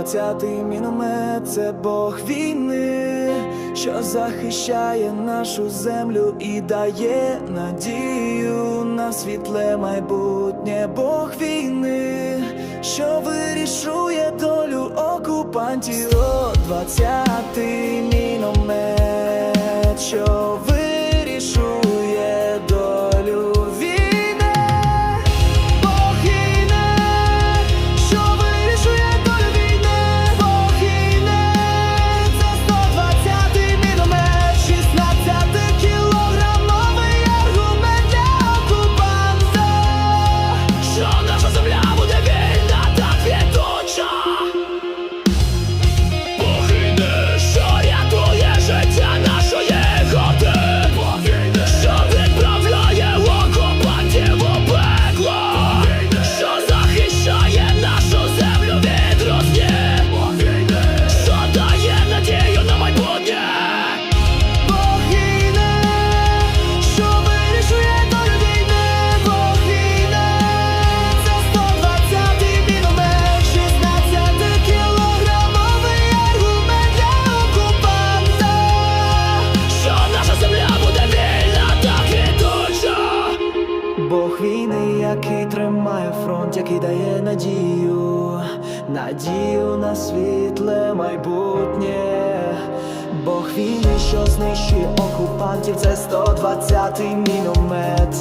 120-й міномет це Бог війни, що захищає нашу землю і дає надію на світле майбутнє Бог війни, що вирішує долю окупантів. 120-й міномет, що який тримає фронт, який дає надію, надію на світле майбутнє. Бог війни, що знищує окупантів, це 120-й міномет,